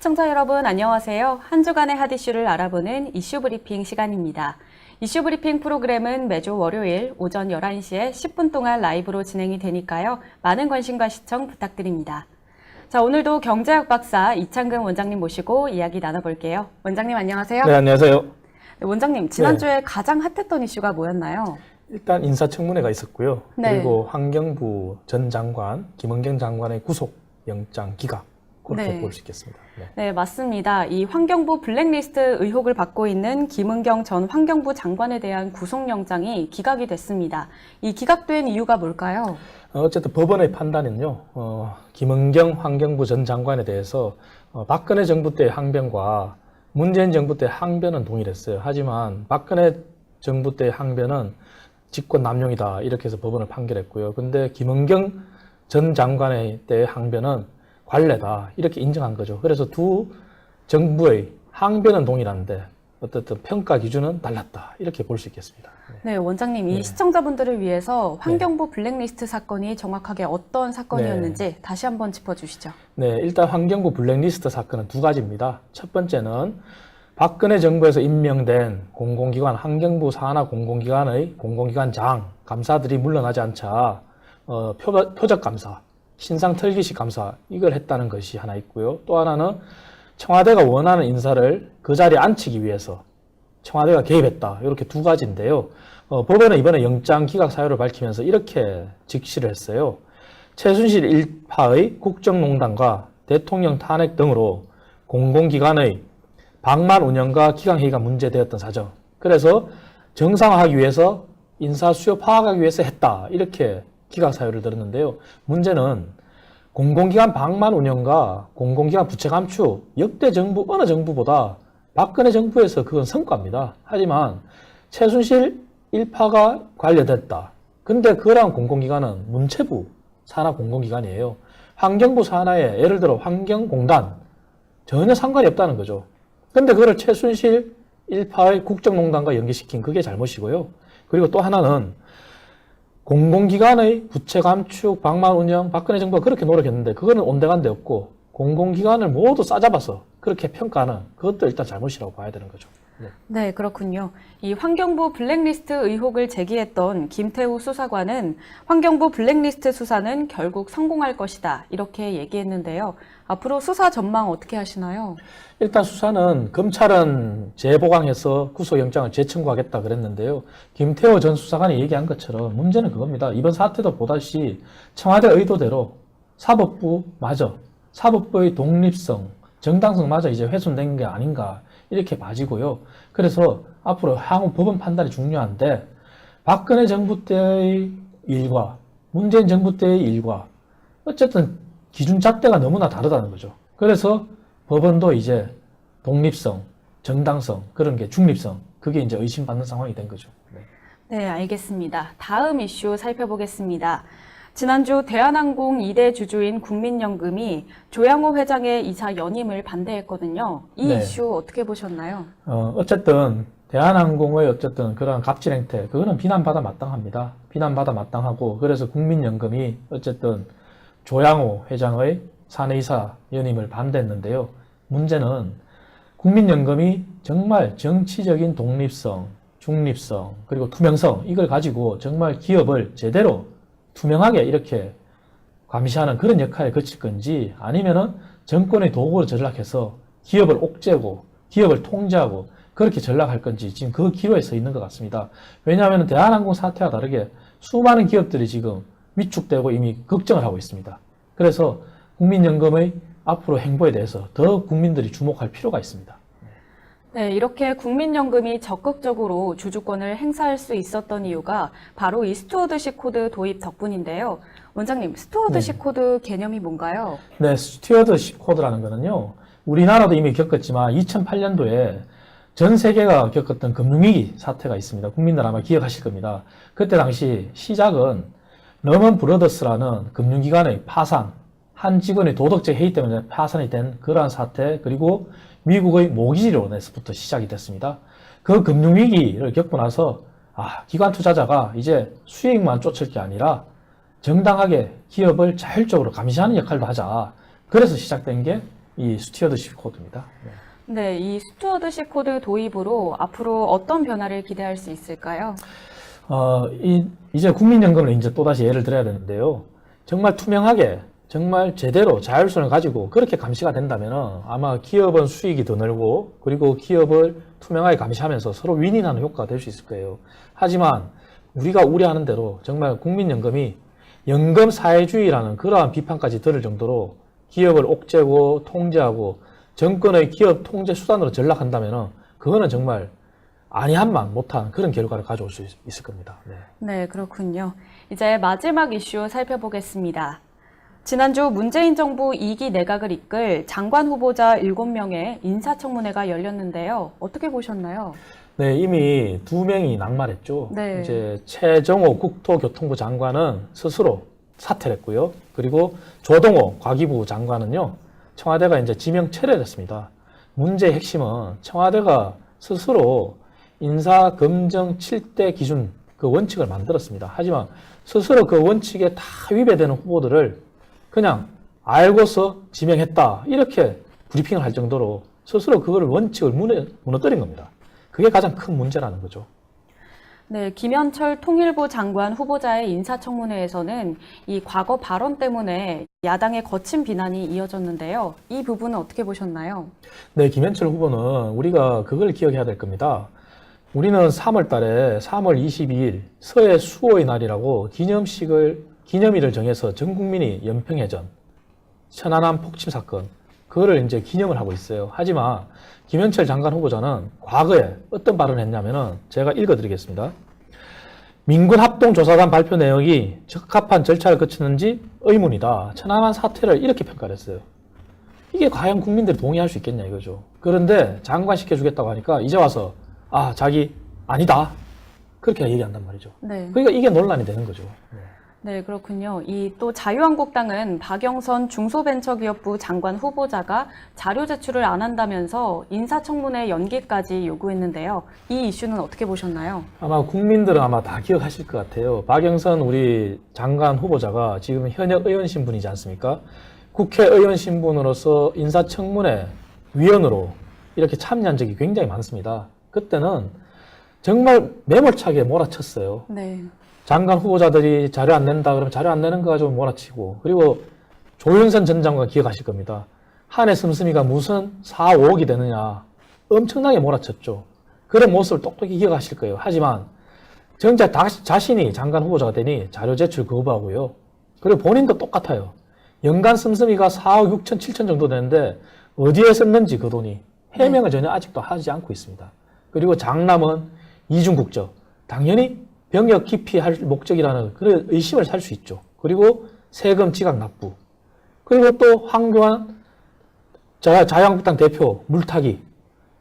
시청자 여러분 안녕하세요. 한 주간의 핫 이슈를 알아보는 이슈 브리핑 시간입니다. 이슈 브리핑 프로그램은 매주 월요일 오전 11시에 10분 동안 라이브로 진행이 되니까요. 많은 관심과 시청 부탁드립니다. 자, 오늘도 경제학 박사 이창근 원장님 모시고 이야기 나눠볼게요. 원장님 안녕하세요. 네, 안녕하세요. 네, 원장님, 지난주에 가장 핫했던 이슈가 뭐였나요? 일단 인사청문회가 있었고요. 네. 그리고 환경부 전 장관, 김은경 장관의 구속 영장 기각 그렇게 네. 볼수 있겠습니다. 네. 네, 맞습니다. 이 환경부 블랙리스트 의혹을 받고 있는 김은경 전 환경부 장관에 대한 구속영장이 기각이 됐습니다. 이 기각된 이유가 뭘까요? 어, 어쨌든 법원의 판단은요, 어, 김은경 환경부 전 장관에 대해서 어, 박근혜 정부 때 항변과 문재인 정부 때 항변은 동일했어요. 하지만 박근혜 정부 때 항변은 직권 남용이다 이렇게 해서 법원을 판결했고요. 근데 김은경 전 장관의 때 항변은 관례다 이렇게 인정한 거죠. 그래서 두 정부의 항변은 동일한데 어쨌든 평가 기준은 달랐다 이렇게 볼 수 있겠습니다. 네. 네, 원장님, 이 네. 시청자분들을 위해서 환경부 블랙리스트 사건이 정확하게 어떤 사건이었는지 네. 다시 한번 짚어주시죠. 네, 일단 환경부 블랙리스트 사건은 두 가지입니다. 첫 번째는 박근혜 정부에서 임명된 공공기관, 환경부 산하 공공기관의 공공기관장, 감사들이 물러나지 않자 어, 표, 표적 감사, 신상 털기식 감사 이걸 했다는 것이 하나 있고요. 또 하나는 청와대가 원하는 인사를 그 자리에 앉히기 위해서 청와대가 개입했다. 이렇게 두 가지인데요. 어, 법원은 이번에 영장 기각 사유를 밝히면서 이렇게 직시를 했어요. 최순실 일파의 국정농단과 대통령 탄핵 등으로 공공기관의 방만 운영과 기강회의가 문제되었던 사정. 그래서 정상화하기 위해서 인사 수요 파악하기 위해서 했다. 이렇게 기각 사유를 들었는데요. 문제는 공공기관 방만 운영과 공공기관 부채 감축 역대 정부 어느 정부보다 박근혜 정부에서 그건 성과입니다. 하지만 최순실 일파가 관련됐다. 근데 그러한 공공기관은 문체부 산하 공공기관이에요. 환경부 산하에 예를 들어 환경공단 전혀 상관이 없다는 거죠. 근데 그걸 최순실 일파의 국정농단과 연계시킨 그게 잘못이고요. 그리고 또 하나는 공공기관의 부채 감축, 방만 운영, 박근혜 정부가 그렇게 노력했는데 그거는 온데간데 없고 공공기관을 모두 싸잡아서 그렇게 평가하는 그것도 일단 잘못이라고 봐야 되는 거죠. 네. 네, 그렇군요. 이 환경부 블랙리스트 의혹을 제기했던 김태우 수사관은 환경부 블랙리스트 수사는 결국 성공할 것이다. 이렇게 얘기했는데요. 앞으로 수사 전망 어떻게 하시나요? 일단 수사는 검찰은 재보강해서 구속영장을 재청구하겠다 그랬는데요. 김태호 전 수사관이 얘기한 것처럼 문제는 그겁니다. 이번 사태도 보다시 청와대 의도대로 사법부 마저 사법부의 독립성, 정당성마저 이제 훼손된 게 아닌가 이렇게 봐지고요. 그래서 앞으로 향후 법원 판단이 중요한데 박근혜 정부 때의 일과 문재인 정부 때의 일과 어쨌든 기준 잣대가 너무나 다르다는 거죠. 그래서 법원도 이제 독립성, 정당성, 그런 게 중립성, 그게 이제 의심받는 상황이 된 거죠. 네. 네, 알겠습니다. 다음 이슈 살펴보겠습니다. 지난주 대한항공 2대 주주인 국민연금이 조양호 회장의 이사 연임을 반대했거든요. 이 네. 이슈 어떻게 보셨나요? 어, 어쨌든 대한항공의 어쨌든 그런 갑질 행태, 그거는 비난받아 마땅합니다. 비난받아 마땅하고 그래서 국민연금이 어쨌든 조양호 회장의 사내이사 연임을 반대했는데요. 문제는 국민연금이 정말 정치적인 독립성, 중립성, 그리고 투명성 이걸 가지고 정말 기업을 제대로 투명하게 이렇게 감시하는 그런 역할에 거칠 건지 아니면은 정권의 도구로 전락해서 기업을 옥죄고 기업을 통제하고 그렇게 전락할 건지 지금 그 기로에 서 있는 것 같습니다. 왜냐하면 대한항공 사태와 다르게 수많은 기업들이 지금 위축되고 이미 걱정을 하고 있습니다. 그래서 국민연금의 앞으로 행보에 대해서 더 국민들이 주목할 필요가 있습니다. 네, 이렇게 국민연금이 적극적으로 주주권을 행사할 수 있었던 이유가 바로 이 스튜어드십 코드 도입 덕분인데요. 원장님, 스튜어드십 코드 개념이 뭔가요? 네, 스튜어드십 코드라는 거는요. 우리나라도 이미 겪었지만 2008년도에 전 세계가 겪었던 금융위기 사태가 있습니다. 국민들 아마 기억하실 겁니다. 그때 당시 시작은 러먼 브러더스라는 금융기관의 파산, 한 직원의 도덕적 해이 때문에 파산이 된 그러한 사태, 그리고 미국의 모기지론에서부터 시작이 됐습니다. 그 금융위기를 겪고 나서, 아, 기관 투자자가 이제 수익만 쫓을 게 아니라 정당하게 기업을 자율적으로 감시하는 역할도 하자. 그래서 시작된 게 이 스튜어드십 코드입니다. 네. 네, 이 스튜어드십 코드 도입으로 앞으로 어떤 변화를 기대할 수 있을까요? 어, 이, 이제 국민연금을 이제 또다시 예를 들어야 되는데요. 정말 투명하게, 정말 제대로 자율성을 가지고 그렇게 감시가 된다면 아마 기업은 수익이 더 늘고 그리고 기업을 투명하게 감시하면서 서로 윈윈하는 효과가 될 수 있을 거예요. 하지만 우리가 우려하는 대로 정말 국민연금이 연금 사회주의라는 그러한 비판까지 들을 정도로 기업을 옥죄고 통제하고 정권의 기업 통제 수단으로 전락한다면 그거는 정말 아니한만 못한 그런 결과를 가져올 수 있- 있을 겁니다. 네. 네, 그렇군요. 이제 마지막 이슈 살펴보겠습니다. 지난주 문재인 정부 2기 내각을 이끌 장관 후보자 7명의 인사청문회가 열렸는데요. 어떻게 보셨나요? 네, 이미 두 명이 낙마했죠. 네. 이제 최정호 국토교통부 장관은 스스로 사퇴를 했고요. 그리고 조동호 과기부 장관은요, 청와대가 이제 지명 철회했습니다. 문제의 핵심은 청와대가 스스로 인사 검증 7대 기준 그 원칙을 만들었습니다. 하지만 스스로 그 원칙에 다 위배되는 후보들을 그냥 알고서 지명했다. 이렇게 브리핑을 할 정도로 스스로 그거를 원칙을 무너, 무너뜨린 겁니다. 그게 가장 큰 문제라는 거죠. 네, 김현철 통일부 장관 후보자의 인사청문회에서는 이 과거 발언 때문에 야당의 거친 비난이 이어졌는데요. 이 부분은 어떻게 보셨나요? 네, 김현철 후보는 우리가 그걸 기억해야 될 겁니다. 우리는 3월 달에 3월 22일 서해 수호의 날이라고 기념식을, 기념일을 정해서 전 국민이 연평해전, 천안함 폭침 사건, 그거를 이제 기념을 하고 있어요. 하지만 김현철 장관 후보자는 과거에 어떤 발언을 했냐면은 제가 읽어드리겠습니다. 민군 합동조사단 발표 내용이 적합한 절차를 거치는지 의문이다. 천안함 사태를 이렇게 평가를 했어요. 이게 과연 국민들이 동의할 수 있겠냐 이거죠. 그런데 장관 시켜주겠다고 하니까 이제 와서 아 자기 아니다 그렇게 얘기한단 말이죠. 네. 그러니까 이게 논란이 되는 거죠. 네. 네, 그렇군요. 이 또 자유한국당은 박영선 중소벤처기업부 장관 후보자가 자료 제출을 안 한다면서 인사청문회 연기까지 요구했는데요. 이 이슈는 어떻게 보셨나요? 아마 국민들은 아마 다 기억하실 것 같아요. 박영선 우리 장관 후보자가 지금 현역 의원 신분이지 않습니까? 국회의원 신분으로서 인사청문회 위원으로 이렇게 참여한 적이 굉장히 많습니다. 그때는 정말 매몰차게 몰아쳤어요. 네. 장관 후보자들이 자료 안 낸다 그러면 자료 안 내는 거 가지고 몰아치고 그리고 조윤선 전 장관 기억하실 겁니다. 한해 씀씀이가 무슨 4, 5억이 되느냐 엄청나게 몰아쳤죠. 그런 모습을 똑똑히 기억하실 거예요. 하지만 정작 다- 자신이 장관 후보자가 되니 자료 제출 거부하고요. 그리고 본인도 똑같아요. 연간 씀씀이가 4억 6천, 7천 정도 되는데 어디에 썼는지 그 돈이 해명을 전혀 아직도 하지 않고 있습니다. 그리고 장남은 이중국적. 당연히 병역 기피할 목적이라는 그런 의심을 살 수 있죠. 그리고 세금 지각 납부. 그리고 또 황교안 자, 자유한국당 대표 물타기.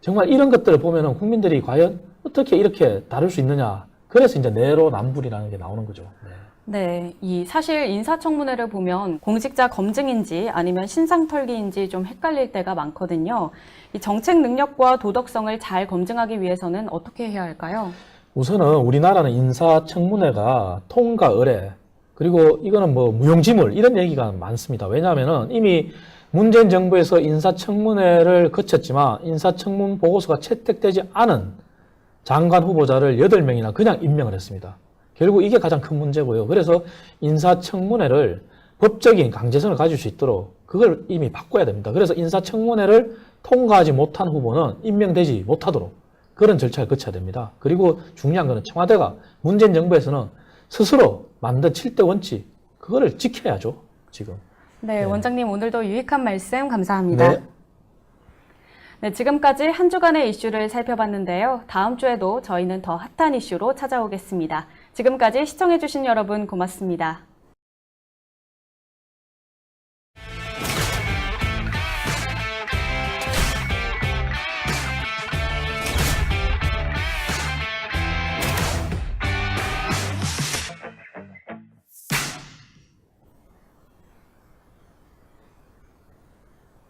정말 이런 것들을 보면은 국민들이 과연 어떻게 이렇게 다룰 수 있느냐. 그래서 이제 내로남불이라는 게 나오는 거죠. 네. 네, 이 사실 인사청문회를 보면 공직자 검증인지 아니면 신상털기인지 좀 헷갈릴 때가 많거든요. 이 정책 능력과 도덕성을 잘 검증하기 위해서는 어떻게 해야 할까요? 우선은 우리나라는 인사청문회가 통과 의뢰 그리고 이거는 뭐 무용지물 이런 얘기가 많습니다. 왜냐하면은 이미 문재인 정부에서 인사청문회를 거쳤지만 인사청문 보고서가 채택되지 않은 장관 후보자를 8명이나 그냥 임명을 했습니다. 결국 이게 가장 큰 문제고요. 그래서 인사청문회를 법적인 강제성을 가질 수 있도록 그걸 이미 바꿔야 됩니다. 그래서 인사청문회를 통과하지 못한 후보는 임명되지 못하도록 그런 절차를 거쳐야 됩니다. 그리고 중요한 것은 청와대가 문재인 정부에서는 스스로 만든 7대 원칙 그거를 지켜야죠. 지금. 네, 네. 원장님 오늘도 유익한 말씀 감사합니다. 네. 네, 지금까지 한 주간의 이슈를 살펴봤는데요. 다음 주에도 저희는 더 핫한 이슈로 찾아오겠습니다. 지금까지 시청해주신 여러분 고맙습니다.